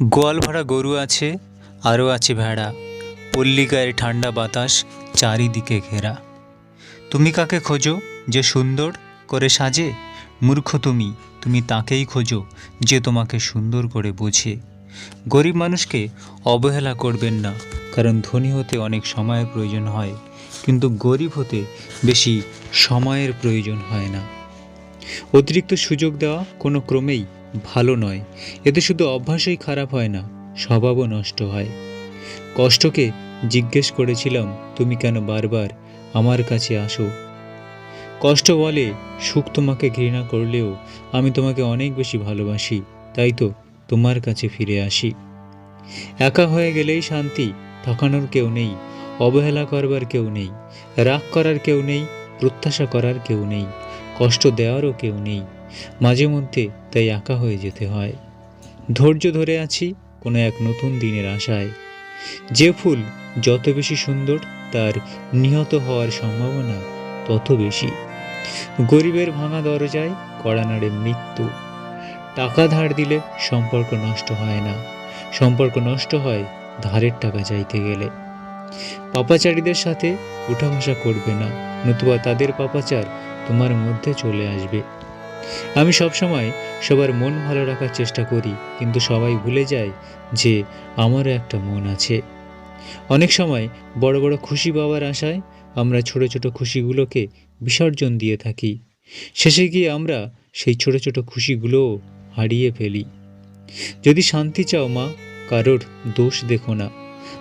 গোয়াল ভরা গরু আছে, আরও আছে ভেড়া। পল্লিকায়ের ঠান্ডা বাতাস চারিদিকে ঘেরা। তুমি কাকে খোঁজো যে সুন্দর করে সাজে? মূর্খ তুমি তুমি তাকেই খোঁজো যে তোমাকে সুন্দর করে বোঝে। গরিব মানুষকে অবহেলা করবেন না, কারণ ধনী হতে অনেক সময়ের প্রয়োজন হয়, কিন্তু গরিব হতে বেশি সময়ের প্রয়োজন হয় না। অতিরিক্ত সুযোগ দেওয়া কোনো ক্রমেই ভালো নয়। এতে শুধু অভ্যাসই খারাপ হয় না, স্বভাবও নষ্ট হয়। কষ্টকে জিজ্ঞেস করেছিলাম, তুমি কেন বারবার আমার কাছে আসো? কষ্ট বলে, সুখ তোমাকে ঘৃণা করলেও আমি তোমাকে অনেক বেশি ভালোবাসি, তাই তো তোমার কাছে ফিরে আসি। একা হয়ে গেলেই শান্তি ঠকানোর কেউ নেই, অবহেলা করবার কেউ নেই, রাগ করার কেউ নেই, প্রত্যাশা করার কেউ নেই, কষ্ট দেওয়ারও কেউ নেই। মাঝে মধ্যে তাই একা হয়ে যেতে হয়। ধৈর্য ধরে আছি কোনো এক নতুন দিনের আশায়। যে ফুল যত বেশি সুন্দর তার নিহত হওয়ার সম্ভাবনা তত বেশি। গরিবের ভাঙা দরজায় কড়া নাড়ে মৃত্যু। টাকা ধার দিলে সম্পর্ক নষ্ট হয় না। সম্পর্ক নষ্ট হয় ধারের টাকা চাইতে গেলে। পাপাচারীদের সাথে উঠা বসা করবে না, নতুবা তাদের পাপাচার তোমার মধ্যে চলে আসবে। আমি সবসময় সবার মন ভালো রাখার চেষ্টা করি, কিন্তু সবাই ভুলে যায় যে আমারও একটা মন আছে। অনেক সময় বড় বড় খুশি পাওয়ার আশায় আমরা ছোট ছোট খুশিগুলোকে বিসর্জন দিয়ে থাকি। শেষে গিয়ে আমরা সেই ছোট ছোট খুশিগুলোও হারিয়ে ফেলি। যদি শান্তি চাও মা, কারোর দোষ দেখো না।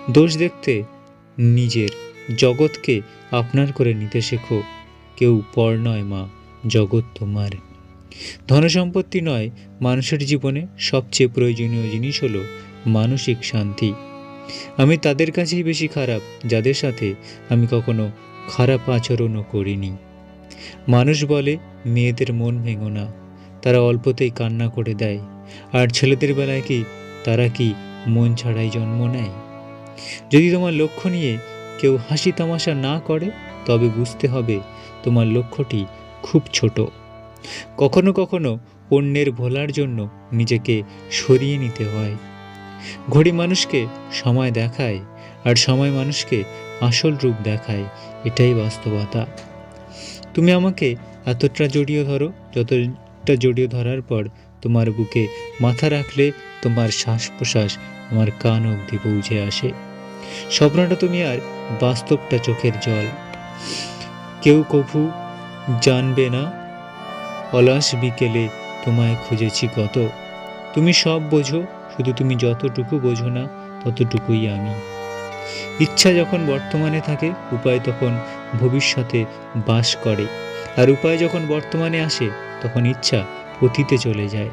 দোষ দেখতে নিজের জগৎকে আপনার করে নিতে শেখো। কেউ পর নয় মা, জগৎ তোমার। ধনসম্পত্তি নয়, মানুষের জীবনে সবচেয়ে প্রয়োজনীয় জিনিস হলো মানসিক শান্তি। আমি তাদের কাছেই বেশি খারাপ, যাদের সাথে আমি কখনো খারাপ আচরণও করিনি। মানুষ বলে, মেয়েদের মন ভেঙো না, তারা অল্পতেই কান্না করে দেয়, আর ছেলেদের বেলায় কি তারা কি মন ছাড়াই জন্ম নেয়? যদি তোমার লক্ষ্য নিয়ে কেউ হাসি তামাশা না করে, তবে বুঝতে হবে তোমার লক্ষ্যটি খুব ছোট। কখনো কখনো অন্যের ভোলার জন্য নিজেকে সরিয়ে নিতে হয়। ঘড়ি মানুষকে সময় দেখায় আর সময় মানুষকে আসল রূপ দেখায়, এটাই বাস্তবতা। তুমি আমাকে এতটা জড়িয়ে ধরো, যতটা জড়িয়ে ধরার পর তোমার বুকে মাথা রাখলে তোমার শ্বাস প্রশ্বাস আমার কান অবধি পৌঁছে আসে। স্বপ্নটা তুমি আর বাস্তবটা চোখের জল। কেউ কভু জানবে না অলস বিকেলে তোমায় খুঁজেছি কত? তুমি সব বোঝো, শুধু তুমি যতটুকু বোঝো না, ততটুকুই আমি। ইচ্ছা যখন বর্তমানে থাকে, উপায় তখন ভবিষ্যতে বাস করে। আর উপায় যখন বর্তমানে আসে, তখন ইচ্ছা অতীতে চলে যায়।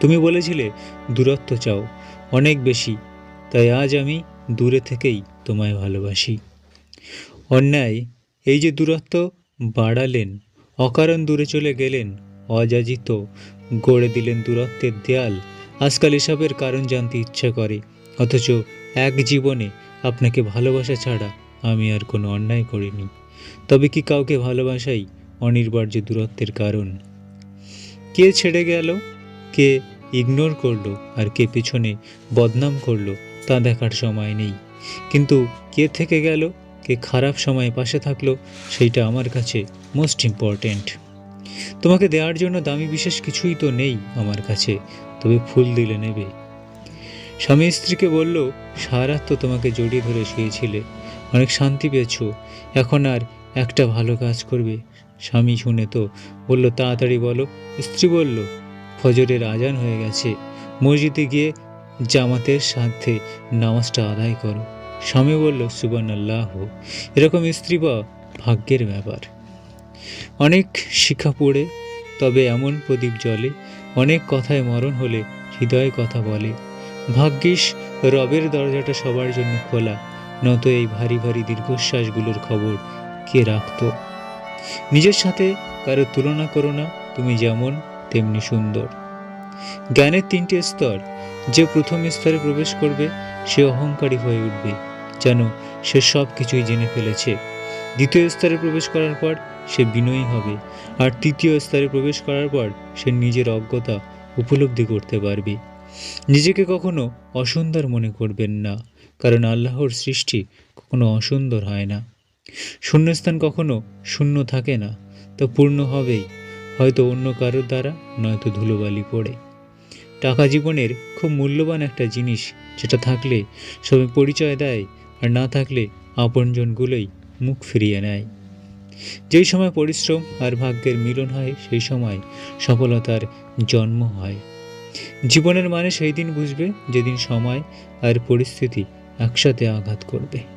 তুমি বলেছিলে, দূরত্ব চাও, অনেক বেশি। তাই আজ আমি দূরে থেকেই তোমায় ভালোবাসি। অন্যায়, এই যে দূরত্ব, বাড়ালেন অকারণ দূরে চলে গেলেন অযাচিত। গড়ে দিলেন দূরত্বের দেয়াল। আজকাল এসবের কারণ জানতে ইচ্ছা করে। অথচ এক জীবনে আপনাকে ভালোবাসা ছাড়া আমি আর কোনো অন্যায় করিনি। তবে কি কাউকে ভালোবাসাই অনির্বার্য দূরত্বের কারণ? কে ছেড়ে গেল? কে ইগনোর করল? আর কে পিছনে বদনাম করল? তা দেখার সময় নেই। কিন্তু কে থেকে গেল? কে খারাপ সময়ে পাশে থাকল, সেইটা আমার কাছে মোস্ট ইম্পর্ট্যান্ট তোমাকে দেওয়ার জন্য দামি বিশেষ কিছুই তো নেই আমার কাছে, তবে ফুল দিলে নেবে। স্বামী স্ত্রীকে বলল সারা তো তোমাকে জড়িয়ে ধরে শুয়েছিলে, অনেক শান্তি পেয়েছ, এখন আর একটা ভালো কাজ করবে। স্বামী শুনে তো বলল, তাড়াতাড়ি বলো। স্ত্রী বলল, ফজরের আজান হয়ে গেছে, মসজিদে গিয়ে জামাতের সাথে নামাজটা আদায় করো। স্বামী বলল সুবান আল্লাহ এরকম স্ত্রী বা ভাগ্যের ব্যাপার। অনেক শিক্ষা পড়ে, তবে এমন প্রদীপ জলে অনেক কথায় মরণ হলে হৃদয়ে কথা বলে। ভাগ্যিস, রবের দরজাটা সবার জন্য খোলা নত এই ভারী ভারী দীর্ঘশ্বাসগুলোর খবর কে রাখতো? নিজের সাথে কারও তুলনা করো না, তুমি যেমন তেমনি সুন্দর। জ্ঞানের তিনটি স্তর, যে প্রথম স্তরে প্রবেশ করবে, সে অহংকারী হয়ে উঠবে। যেন সে সব কিছুই জেনে ফেলেছে। দ্বিতীয় স্তরে প্রবেশ করার পর সে বিনয়ী হবে আর তৃতীয় স্তরে প্রবেশ করার পর সে নিজের অজ্ঞতা উপলব্ধি করতে পারবে। নিজেকে কখনো অসুন্দর মনে করবেন না, কারণ আল্লাহর সৃষ্টি কখনো অসুন্দর হয় না। শূন্যস্থান কখনো শূন্য থাকে না, তা পূর্ণ হবেই, হয়তো অন্য কারোর দ্বারা, নয়তো ধুলোবালি পড়ে। টাকা জীবনের খুব মূল্যবান একটা জিনিস, যেটা থাকলে সবাই পরিচয় দেয় আর না থাকলে আপনজনগুলোই মুখ ফিরিয়ে নেয়। যেই সময় পরিশ্রম আর ভাগ্যের মিলন হয়, সেই সময় সফলতার জন্ম হয়। জীবনের মানে সেই দিন বুঝবে যেদিন সময় আর পরিস্থিতি একসাথে আঘাত করবে।